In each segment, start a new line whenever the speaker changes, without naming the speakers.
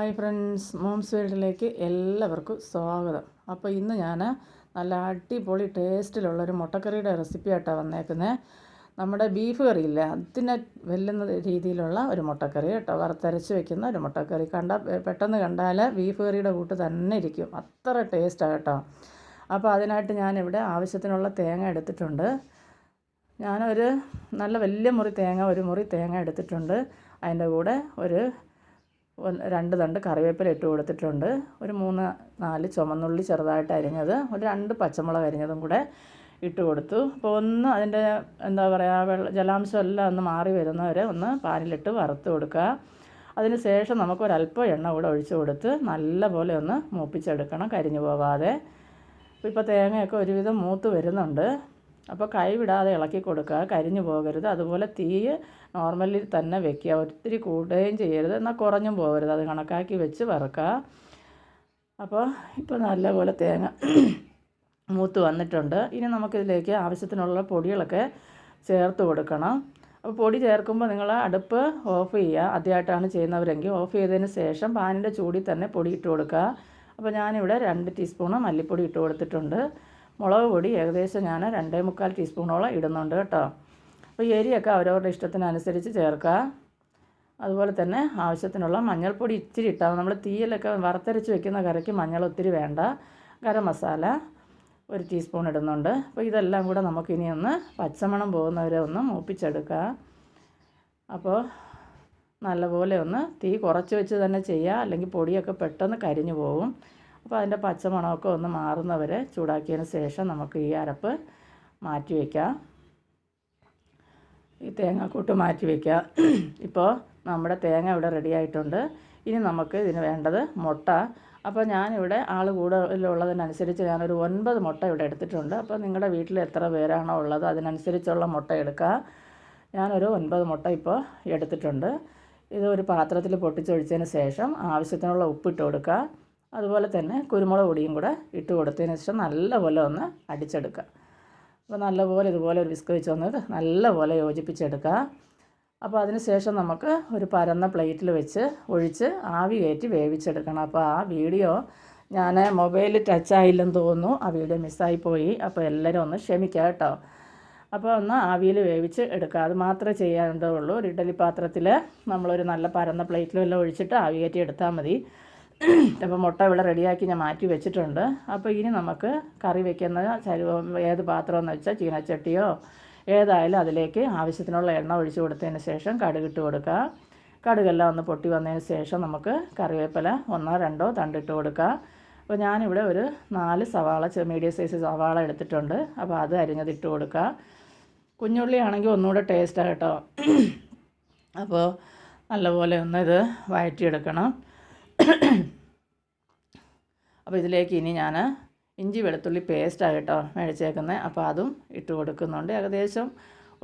Hi friends. Moms വേൾഡിലേക്ക് എല്ലാവർക്കും സ്വാഗതം. അപ്പോൾ ഇന്ന് ഞാൻ നല്ല അടിപൊളി ടേസ്റ്റിലുള്ളൊരു മുട്ടക്കറിയുടെ റെസിപ്പി ആയിട്ടാണ് വന്നേക്കുന്നത് നമ്മുടെ ബീഫ് കറിയില്ലേ അതിനെ വെല്ലുന്ന രീതിയിലുള്ള ഒരു മുട്ടക്കറി കേട്ടോ. വറുത്തരച്ച് വെക്കുന്ന ഒരു മുട്ടക്കറി. കണ്ട പെട്ടെന്ന് കണ്ടാൽ ബീഫ് കറിയുടെ കൂട്ട് തന്നെ ഇരിക്കും. അത്ര ടേസ്റ്റാണ് കേട്ടോ. അപ്പോൾ അതിനായിട്ട് ഞാനിവിടെ ആവശ്യത്തിനുള്ള തേങ്ങ എടുത്തിട്ടുണ്ട്. ഞാനൊരു നല്ല വലിയ മുറി തേങ്ങ ഒരു മുറി തേങ്ങ എടുത്തിട്ടുണ്ട്. അതിന്റെ കൂടെ ഒരു രണ്ട് തണ്ട് കറിവേപ്പില ഇട്ട് കൊടുത്തിട്ടുണ്ട്. ഒരു മൂന്ന് നാല് ചുമന്നുള്ളി ചെറുതായിട്ട് അരിഞ്ഞത്. ഒരു രണ്ട് പച്ചമുളക് അരിഞ്ഞതും കൂടെ ഇട്ട് കൊടുത്തു. അപ്പോൾ ഒന്ന് അതിന്റെ എന്താ പറയുക വെള്ള ജലാംശം എല്ലാം ഒന്ന് മാറി വരുന്നവരെ ഒന്ന് പാനിലിട്ട് വറുത്ത് കൊടുക്കുക. അതിന് ശേഷം നമുക്ക് ഒരല്പം എണ്ണ കൂടെ ഒഴിച്ചു കൊടുത്ത് നല്ല പോലെ ഒന്ന് മൂപ്പിച്ചെടുക്കണം കരിഞ്ഞു പോവാതെ. ഇപ്പോൾ തേങ്ങയൊക്കെ ഒരുവിധം മൂത്ത് വരുന്നുണ്ട്. അപ്പോൾ കൈവിടാതെ ഇളക്കി കൊടുക്കുക കരിഞ്ഞു പോകരുത്. അതുപോലെ തീ നോർമലിൽ തന്നെ വെക്കുക. ഒത്തിരി കൂടുകയും ചെയ്യരുത്. എന്നാൽ കുറഞ്ഞും പോകരുത്. അത് കണക്കാക്കി വെച്ച് വറുക്കുക. അപ്പോൾ ഇപ്പോൾ നല്ലപോലെ തേങ്ങ മൂത്ത് വന്നിട്ടുണ്ട്. ഇനി നമുക്കിതിലേക്ക് ആവശ്യത്തിനുള്ള പൊടികളൊക്കെ ചേർത്ത് കൊടുക്കണം. അപ്പോൾ പൊടി ചേർക്കുമ്പോൾ നിങ്ങൾ അടുപ്പ് ഓഫ് ചെയ്യുക. ആദ്യമായിട്ടാണ് ചെയ്യുന്നവരെങ്കിൽ ഓഫ് ചെയ്തതിന് ശേഷം പാനിന്റെ ചൂടി തന്നെ പൊടി ഇട്ട് കൊടുക്കുക. അപ്പോൾ ഞാനിവിടെ രണ്ട് ടീസ്പൂണ് മല്ലിപ്പൊടി ഇട്ട് കൊടുത്തിട്ടുണ്ട്. മുളക് പൊടി ഏകദേശം ഞാൻ രണ്ടേ മുക്കാൽ ടീസ്പൂണോളം ഇടുന്നുണ്ട് കേട്ടോ. അപ്പോൾ എരിയൊക്കെ അവരവരുടെ ഇഷ്ടത്തിനനുസരിച്ച് ചേർക്കുക. അതുപോലെ തന്നെ ആവശ്യത്തിനുള്ള മഞ്ഞൾപ്പൊടി ഇച്ചിരി ഇട്ടാൽ നമ്മൾ തീയിലൊക്കെ വറുത്തരച്ച് വെക്കുന്ന കറിക്ക് മഞ്ഞൾ ഒത്തിരി വേണ്ട. ഗരം മസാല ഒരു ടീസ്പൂൺ ഇടുന്നുണ്ട്. അപ്പോൾ ഇതെല്ലാം കൂടെ നമുക്കിനി ഒന്ന് പച്ചമണം പോകുന്നവരെ ഒന്ന് മൂപ്പിച്ചെടുക്കുക. അപ്പോൾ നല്ലപോലെ ഒന്ന് തീ കുറച്ച് വെച്ച് തന്നെ ചെയ്യുക. അല്ലെങ്കിൽ പൊടിയൊക്കെ പെട്ടെന്ന് കരിഞ്ഞു പോകും അപ്പോൾ അതിന്റെ പച്ചമണമൊക്കെ ഒന്ന് മാറുന്നവരെ ചൂടാക്കിയതിന് ശേഷം നമുക്ക് ഈ അരപ്പ് മാറ്റി വയ്ക്കാം ഈ തേങ്ങാക്കൂട്ട് മാറ്റി വയ്ക്കാം ഇപ്പോൾ നമ്മുടെ തേങ്ങ ഇവിടെ റെഡി ആയിട്ടുണ്ട്. ഇനി നമുക്ക് ഇതിന് വേണ്ടത് മുട്ട. അപ്പോൾ ഞാനിവിടെ ആൾ കൂടുതലുള്ളതിനനുസരിച്ച് ഞാനൊരു ഒൻപത് മുട്ട ഇവിടെ എടുത്തിട്ടുണ്ട്. അപ്പോൾ നിങ്ങളുടെ വീട്ടിൽ എത്ര പേരാണോ ഉള്ളത് അതിനനുസരിച്ചുള്ള മുട്ട എടുക്കുക ഞാനൊരു ഒൻപത് മുട്ട ഇപ്പോൾ എടുത്തിട്ടുണ്ട്. ഇത് ഒരു പാത്രത്തിൽ പൊട്ടിച്ചൊഴിച്ചതിന് ശേഷം ആവശ്യത്തിനുള്ള ഉപ്പിട്ട് കൊടുക്കുക അതുപോലെ തന്നെ കുരുമുളക് പൊടിയും കൂടെ ഇട്ട് കൊടുത്തതിന് ശേഷം നല്ലപോലെ ഒന്ന് അടിച്ചെടുക്കുക. അപ്പോൾ നല്ലപോലെ ഇതുപോലെ ഒരു വിസ്ക് വെച്ച് വന്ന് നല്ലപോലെ യോജിപ്പിച്ചെടുക്കുക. അപ്പോൾ അതിന് ശേഷം നമുക്ക് ഒരു പരന്ന പ്ലേറ്റിൽ വെച്ച് ഒഴിച്ച് ആവി കയറ്റി വേവിച്ചെടുക്കണം. അപ്പോൾ ആ വീഡിയോ ഞാൻ മൊബൈലിൽ ടച്ച് ആയില്ലെന്ന് തോന്നുന്നു. ആ വീഡിയോ മിസ്സായിപ്പോയി അപ്പോൾ എല്ലാവരും ഒന്ന് ക്ഷമിക്കുക കേട്ടോ. അപ്പോൾ ഒന്ന് ആവിയിൽ വേവിച്ച് എടുക്കുക. അത് മാത്രമേ ചെയ്യാനുള്ളൂ. ഒരു ഇഡലി പാത്രത്തിൽ നമ്മളൊരു നല്ല പരന്ന പ്ലേറ്റിലെല്ലാം ഒഴിച്ചിട്ട് ആവി കയറ്റി എടുത്താൽ മതി. അപ്പോൾ മുട്ട ഇവിടെ റെഡിയാക്കി ഞാൻ മാറ്റി വെച്ചിട്ടുണ്ട്. അപ്പോൾ ഇനി നമുക്ക് കറി വെക്കുന്ന ചരുവ ഏത് പാത്രമെന്ന് വെച്ചാൽ ചീനച്ചട്ടിയോ ഏതായാലും അതിലേക്ക് ആവശ്യത്തിനുള്ള എണ്ണ ഒഴിച്ച് കൊടുത്തതിന് ശേഷം കടുകിട്ട് കൊടുക്കുക. കടുകെല്ലാം ഒന്ന് പൊട്ടി വന്നതിന് ശേഷം നമുക്ക് കറിവേപ്പില ഒന്നോ രണ്ടോ തണ്ടിട്ട് കൊടുക്കുക. അപ്പോൾ ഞാനിവിടെ ഒരു നാല് സവാള മീഡിയം സൈസ് സവാള എടുത്തിട്ടുണ്ട്. അപ്പോൾ അത് അരിഞ്ഞതിട്ട് കൊടുക്കുക. കുഞ്ഞുള്ളി ആണെങ്കിൽ ഒന്നുകൂടെ ടേസ്റ്റാണ് കേട്ടോ. അപ്പോൾ നല്ലപോലെ ഒന്ന് ഇത് വഴറ്റിയെടുക്കണം അപ്പോൾ ഇതിലേക്ക് ഇനി ഞാൻ ഇഞ്ചി വെളുത്തുള്ളി പേസ്റ്റാണ് കേട്ടോ മേടിച്ചേക്കുന്നത് അപ്പോൾ അതും ഇട്ട് കൊടുക്കുന്നുണ്ട്. ഏകദേശം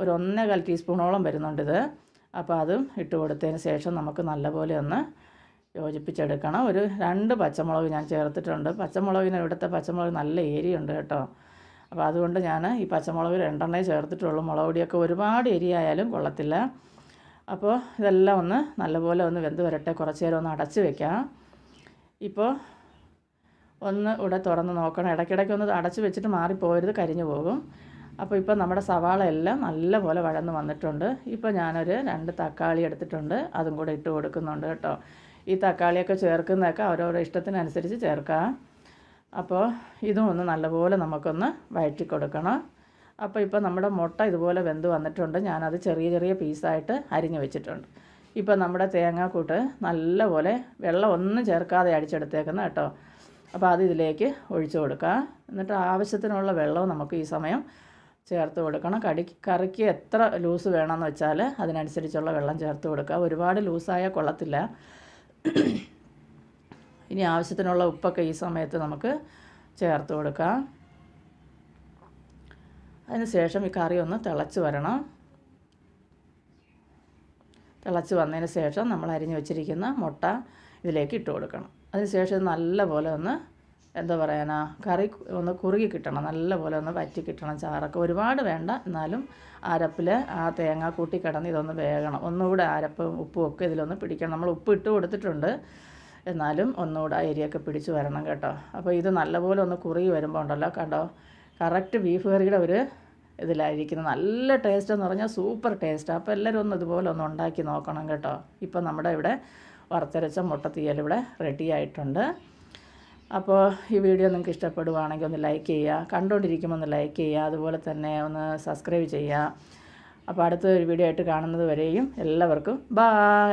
ഒരു ഒന്നേകാൽ ടീസ്പൂണോളം വരുന്നുണ്ട് ഇത്. അപ്പോൾ അതും ഇട്ട് കൊടുത്തതിന് ശേഷം നമുക്ക് നല്ലപോലെ ഒന്ന് യോജിപ്പിച്ചെടുക്കണം. ഒരു രണ്ട് പച്ചമുളക് ഞാൻ ചേർത്തിട്ടുണ്ട്. പച്ചമുളകിന് ഇവിടുത്തെ പച്ചമുളക് നല്ല എരിയുണ്ട് കേട്ടോ. അപ്പോൾ അതുകൊണ്ട് ഞാൻ ഈ പച്ചമുളക് രണ്ടെണ്ണേ ചേർത്തിട്ടുള്ളൂ. മുളക് പൊടിയൊക്കെ ഒരുപാട് എരിയായാലും കൊള്ളത്തില്ല. അപ്പോൾ ഇതെല്ലാം ഒന്ന് നല്ലപോലെ ഒന്ന് വെന്ത് വരട്ടെ. കുറച്ച് നേരം ഒന്ന് അടച്ച് വെക്കാം. ഇപ്പോൾ ഒന്ന് ഇവിടെ തുറന്ന് നോക്കണം. ഇടയ്ക്കിടയ്ക്ക് ഒന്ന് അടച്ച് വെച്ചിട്ട് മാറിപ്പോരുത് കരിഞ്ഞു പോകും. അപ്പോൾ ഇപ്പോൾ നമ്മുടെ സവാള എല്ലാം നല്ലപോലെ വഴന്ന് വന്നിട്ടുണ്ട്. ഇപ്പോൾ ഞാനൊരു രണ്ട് തക്കാളി എടുത്തിട്ടുണ്ട്. അതും കൂടെ ഇട്ട് കൊടുക്കുന്നുണ്ട് കേട്ടോ. ഈ തക്കാളിയൊക്കെ ചേർക്കുന്നതൊക്കെ അവരവരുടെ ഇഷ്ടത്തിനനുസരിച്ച് ചേർക്കാം. അപ്പോൾ ഇതും ഒന്ന് നല്ലപോലെ നമുക്കൊന്ന് വഴറ്റി കൊടുക്കണം അപ്പോൾ ഇപ്പോൾ നമ്മുടെ മുട്ട ഇതുപോലെ വെന്ത് വന്നിട്ടുണ്ട്. ഞാനത് ചെറിയ ചെറിയ പീസായിട്ട് അരിഞ്ഞു വെച്ചിട്ടുണ്ട്. ഇപ്പോൾ നമ്മുടെ തേങ്ങാക്കൂട്ട് നല്ലപോലെ വെള്ളം ഒന്നും ചേർക്കാതെ അടിച്ചെടുത്തേക്കുന്ന കേട്ടോ. അപ്പോൾ അത് ഇതിലേക്ക് ഒഴിച്ചു കൊടുക്കുക എന്നിട്ട് ആവശ്യത്തിനുള്ള വെള്ളവും നമുക്ക് ഈ സമയം ചേർത്ത് കൊടുക്കണം. കടി കറിക്ക് എത്ര ലൂസ് വേണമെന്ന് വെച്ചാൽ അതിനനുസരിച്ചുള്ള വെള്ളം ചേർത്ത് കൊടുക്കുക ഒരുപാട് ലൂസായ കൊള്ളത്തില്ല. ഇനി ആവശ്യത്തിനുള്ള ഉപ്പൊക്കെ ഈ സമയത്ത് നമുക്ക് ചേർത്ത് കൊടുക്കാം. അതിന് ശേഷം ഈ കറി ഒന്ന് തിളച്ച് വരണം. തിളച്ച് വന്നതിന് ശേഷം നമ്മൾ അരിഞ്ഞു വെച്ചിരിക്കുന്ന മുട്ട ഇതിലേക്ക് ഇട്ട് കൊടുക്കണം. അതിനുശേഷം നല്ല നല്ലപോലെ ഒന്ന് എന്താ പറയാനാ കറി ഒന്ന് കുറുകി കിട്ടണം നല്ലപോലെ ഒന്ന് വറ്റി കിട്ടണം ചാറൊക്കെ. ഒരുപാട് വേണ്ട എന്നാലും അരപ്പിൽ ആ തേങ്ങ കൂട്ടി കിടന്ന് ഇതൊന്ന് വേകണം. ഒന്നുകൂടെ അരപ്പും ഉപ്പും ഒക്കെ ഇതിലൊന്ന് പിടിക്കണം. നമ്മൾ ഉപ്പ് ഇട്ട് കൊടുത്തിട്ടുണ്ട്. എന്നാലും ഒന്നുകൂടെ ആ എരിയൊക്കെ പിടിച്ച് വരണം കേട്ടോ. അപ്പോൾ ഇത് നല്ലപോലെ ഒന്ന് കുറുകി വരുമ്പോൾ ഉണ്ടല്ലോ കണ്ടോ? കറക്റ്റ് ബീഫ് കറിയുടെ ഒരു ഇതിലായിരിക്കുന്നത് നല്ല ടേസ്റ്റ് എന്ന് പറഞ്ഞാൽ സൂപ്പർ ടേസ്റ്റ് അപ്പോൾ എല്ലാവരും ഒന്ന് ഇതുപോലെ ഒന്ന് ഉണ്ടാക്കി നോക്കണം കേട്ടോ. ഇപ്പം നമ്മുടെ ഇവിടെ വറുത്തരച്ച മുട്ടത്തീയൽ ഇവിടെ റെഡി ആയിട്ടുണ്ട്. അപ്പോൾ ഈ വീഡിയോ നിങ്ങൾക്ക് ഇഷ്ടപ്പെടുവാണെങ്കിൽ ഒന്ന് ലൈക്ക് ചെയ്യുക. കണ്ടുകൊണ്ടിരിക്കുമ്പോൾ ഒന്ന് ലൈക്ക് ചെയ്യുക. അതുപോലെ തന്നെ ഒന്ന് സബ്സ്ക്രൈബ് ചെയ്യുക. അപ്പോൾ അടുത്ത ഒരു വീഡിയോ ആയിട്ട് കാണുന്നത് വരെയും എല്ലാവർക്കും ബായ്